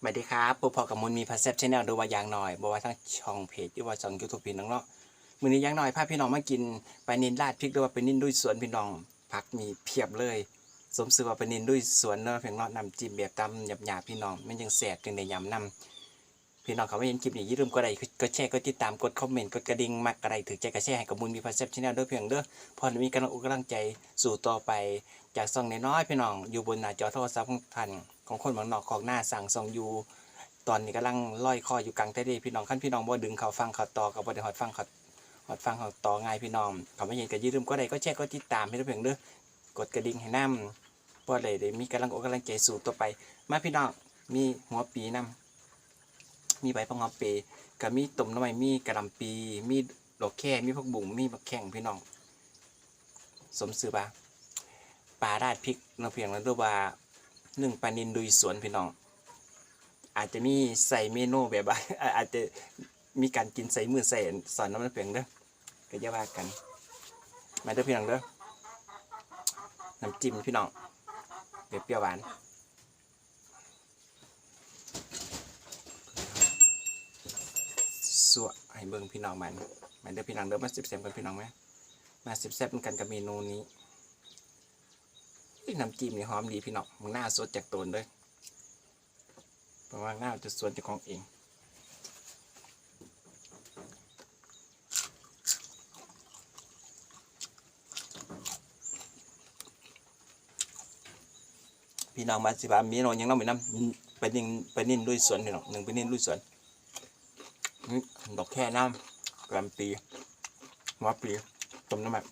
สวัสดีครับปูพอกับมูลมีพัสเซปชแนลดูว่าอย่างหน่อยบอกว่าทั้งช่องเพจด้วยว่าช่องยูทูบพี่น้องเนาะมือนี้ย่างหน่อยพาพี่น้องมากินไปนินราดพริกด้วยว่าเป็นนินด้วยสวนพี่น้องผักมีเพียบเลย สมซื้อว่าเป็นนินด้วยสวนเนาะเพียงเนาะนำจิ้มแบบตำหยาบๆพี่น้องมันยังแสบจึงได้ยำนำ พี่น้องเขาไม่เห็นคลิปนี้อย่าลืมกดไลค์กดแชร์กดติดตามกดคอมเมนต์กดกระดิ่งมักอะไรถือใจกระแชร์ให้กับมุนมีพัสเซปชแนลด้วยเพียงเด้อพอมีกำลังอกกำลังใจสู่ต่อไปจากซองน้อยๆพี่น้องอยู่บนหน้าจอโทรศัพท์ของท่านของคนบางนอกของหน้าสั่งซองอยู่ตอนนี้กำลังลอยคออยู่กลางทะเลพี่น้องขั้นพี่น้องบ่ดึงเขาฟังเขาต่อกับบ่ได้หอดฟังเขาหอดฟังเขาต่อง่ายพี่น้องเขาไม่เห็นก็อย่าลืมก็ได้ก็แชร์ก็ติดตามให้เพียงเด้อกดกระดิ่งให้นำบ่ได้ได้มีกำลังอกกำลังใจสู่ต่อไป มาพี่น้องมีหัวปีนำ มีใบพะงอปีก็มีต้มน้ำมันมีกระลำปี มีดอกแค่มีผักบุ้งมีบักแข้งพี่น้อง สมซื้อปะปลาราดพริกนาะเพียงแล้วด้วยว่าหนึ่งปลานินดุยสวนพี่น้อง อาจจะมีใส่เมนูแบบว่าอาจจะมีการกินใส่มือใส่สอนน้ำมันเพียงเด้อก็จะว่ากัน มาเด้อพี่น้องเด้อน้ำจิ้มพี่น้องเปรี้ยวหวาน สัวให้เบิ่งพี่น้องมันมาเด้อพี่น้องเด้อมาสิบแซมกันพี่น้องไหมมาสิบแซมกันกับเมนูนี้น้ำจิ้มนี่หอมดีพี่น้องมึงหน้าสดจากต้นเลยเพราะว่าง่าจะสวนจ้าของเองพี่น้องมาสิบามีน้องยังน้องมีน้ำไปนิ่งไปนิ่นลุยสวนพี่น้องหนึ่งไปนิ่นลุยสวน นี่ดอกแค่น้ำกลำปีหัวปีต้มน้ำมัน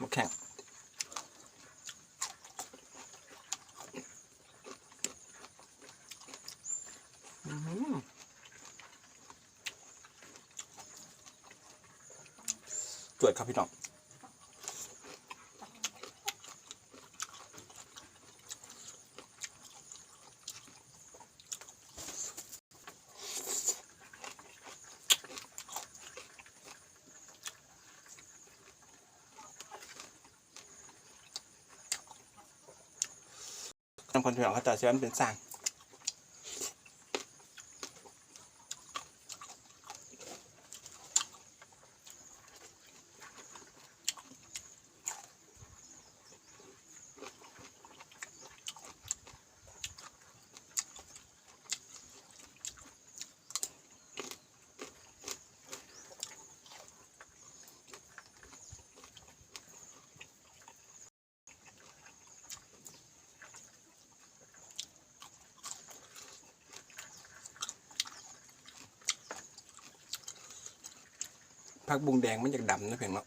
มะแข็งจวดครับพี่น้องำคนพี่น้องเขาต่อเชื่อมเป็นสร้าง ผักบุงแดงมันจะดำนะเพียงเนาะ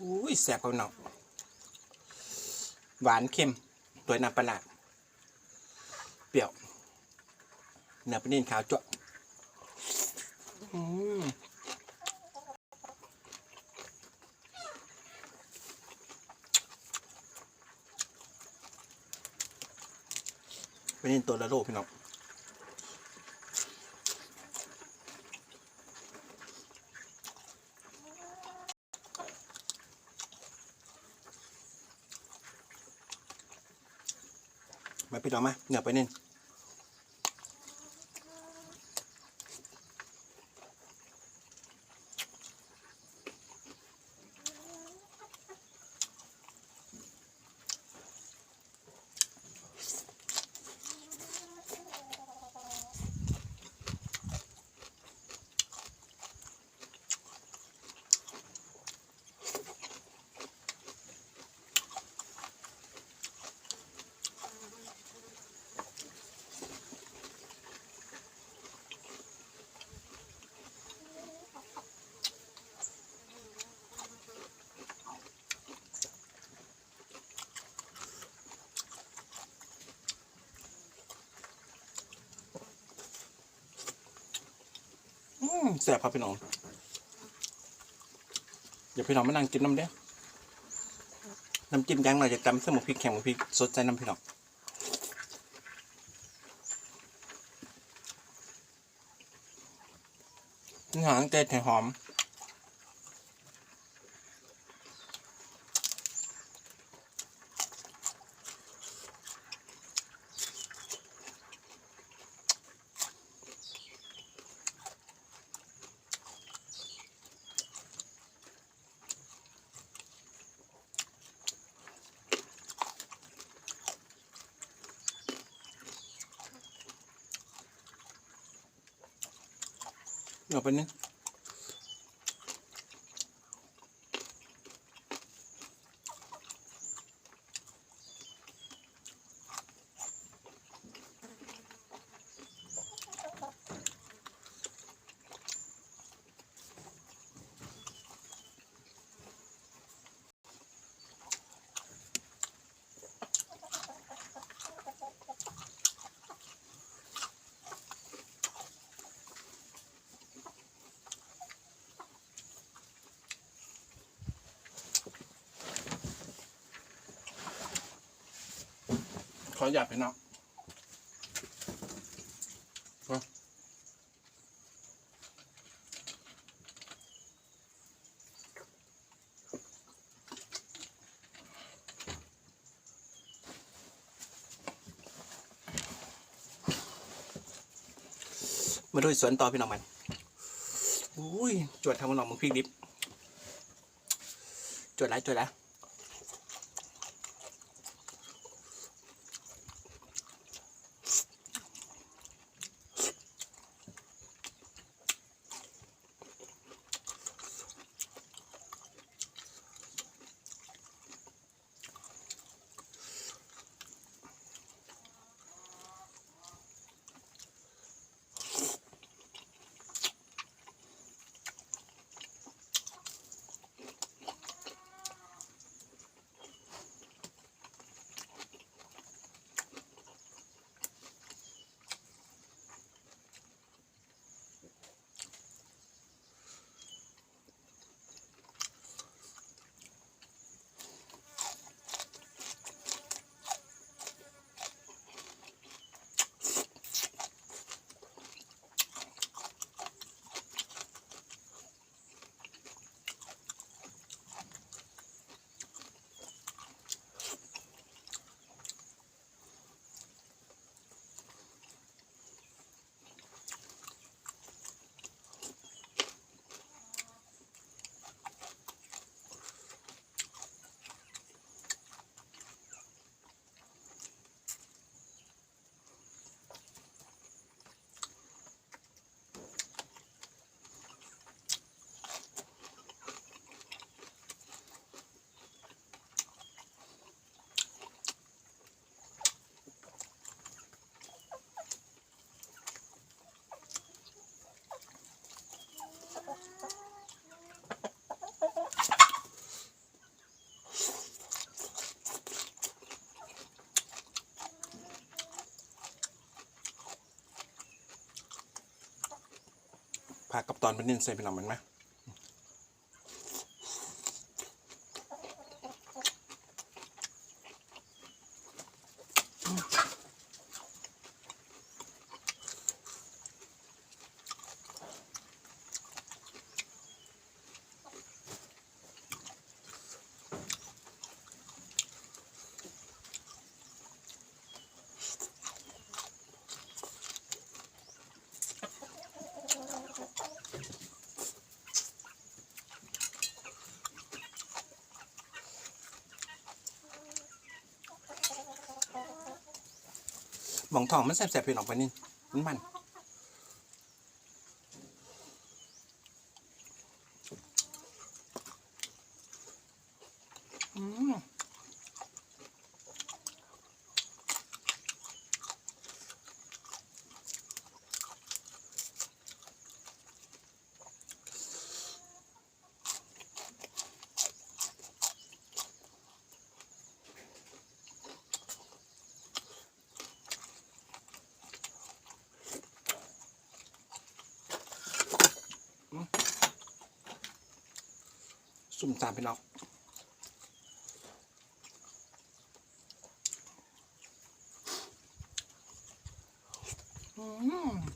อุ้ยแสบเอาเนาะหวานเค็มตัวน้ำปลาเปรี้ยว เนื้อปลานิ่นขาวจั่วะอืมปลานิ่นตัวละโลพี่น้องมาพี่น้องมาเนื้อปลานิ่น แซ่บครับพี่น้องเดี๋ยวพี่น้องมานั่งกินน้ำเด้อน้ำจิ้มย่างหน่อยจะตำเส้นหมูพริกแข็งหมูพริกสดใจน้ำพี่น้องนี่หางเตะหอม เดี๋ อหยาบพี่น้องมาดูสวนต่อพี่น้องมัน อุ้ย จวดทำมันหนองมึงพริกดิบ จวดแล้วจวดแล้ ผักกับตอนเป็นเน้นใส่เป็นหลังมันไหม หมองทองมันแสบๆเป็นหนังป็นนินมันมันอืม สุ่มสามไปเน้องอืม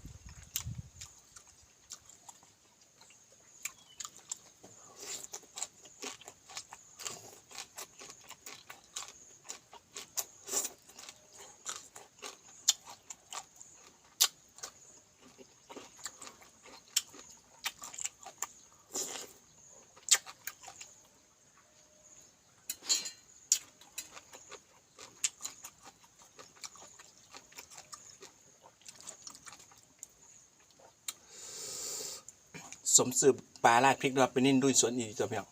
สมสืบปลาราดพริกด้วยเป็นนิ่นด้วยสวนอีกตัวเพียง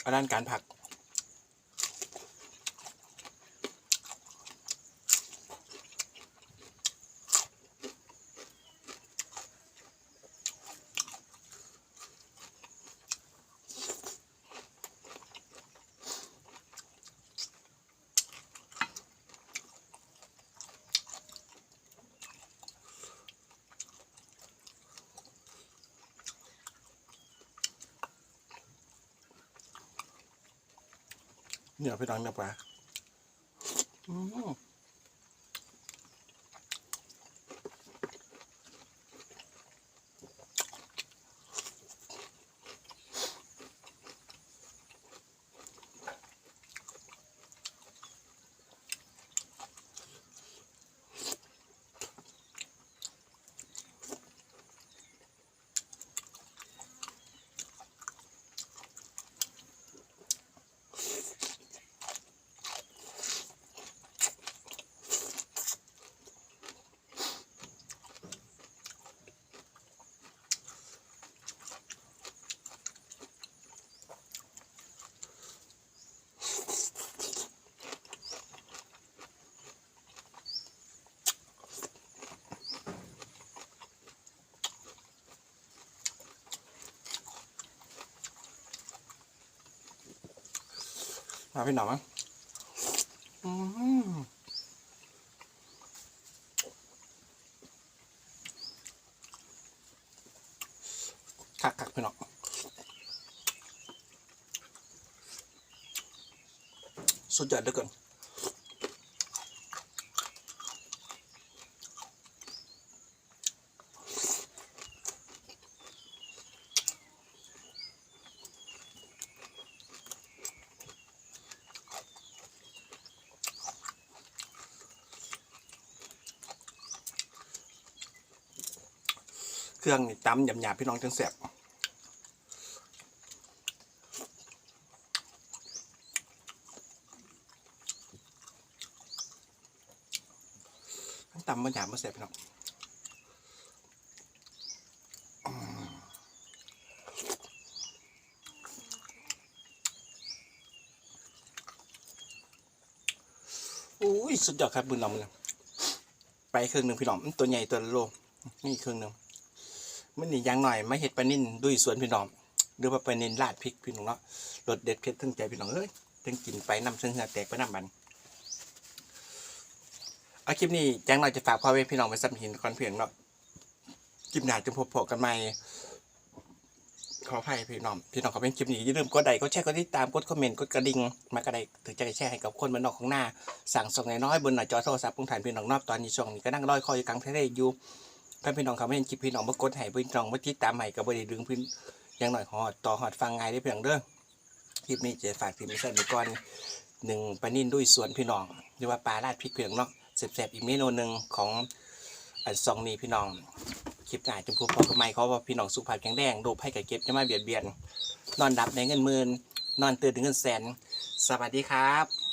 เอาด้านการผัก เนี่ยพี่น้องเนี่ยปลาอืม มาพี่น้องมั้งอืมคักคักพี่น้องสุดยอดเหลือเกิน รื่องนี่ตำหยาบๆพี่น้องจังแสบตำมันหยาบมาแสบพี่น้องอุ้ยสุดยอดครับบุญน้องเลยไปเครื่องหนึ่งพี่น้องตัวใหญ่ตัวโลนี่เครื่องหนึ่ง มันนี่ยังหน่อยไม่เห็ดปลานิ่นด้วยสวนพี่น้องหรือว่าปลานิ่นราดพริกพี่น้องเนาะรสเด็ดเผ็ดทั้งใจพี่น้องเอ้ยทั้งกินไปน้ำเชิงเหงือแตกไปน้ำมันเอาคลิปนี้แจ้งหน่อยจะฝากพ่อแม่พี่น้องไปสัมหินก่อนเพียงเนาะคลิปหน้าจะพบพบกันใหม่ขออภัยพี่น้องพี่น้องขอเป็นคลิปนี้อย่าลืมกดไลค์กดแชร์กดติดตามกดคอมเมนต์กดกระดิ่งมากระไดถึงจะได้แชร์ให้กับคนบนนอกของหน้า สั่งส่งน้อยบนหน้าจอโทรศัพท์ของถ่านพี่น้องนอกตอนนี้ช่วงนี้ก็นั่งร้อยคอยอยู่กลางทะเลอยู่ ถ้าพี่น้องเขาไม่เห็นคลิปพี่น้องมากดให้พี่น้องมาติดตามให้กับบริดึงพี่อย่างหน่อยหอดต่อหอดฟังไงได้เพียงเด้อคลิปนี้จะฝากทีมมิสเตอร์ก่อนหนึ่งปลานิ่นด้วยสวนพี่น้องหรือว่าปลาราดพริกเพียงเนาะแซ่บๆอีกเมนูหนึ่งของอันซองนี้พี่น้องคลิปหน้าจมพูพอกับไม่เขาว่าพี่น้องสุขภาพแข็งแรงโรคภัยไข้เก็บจะไม่เบียดเบียน นอนดับในเงินหมื่นนอนตื่นถึงเงินแสน สวัสดีครับ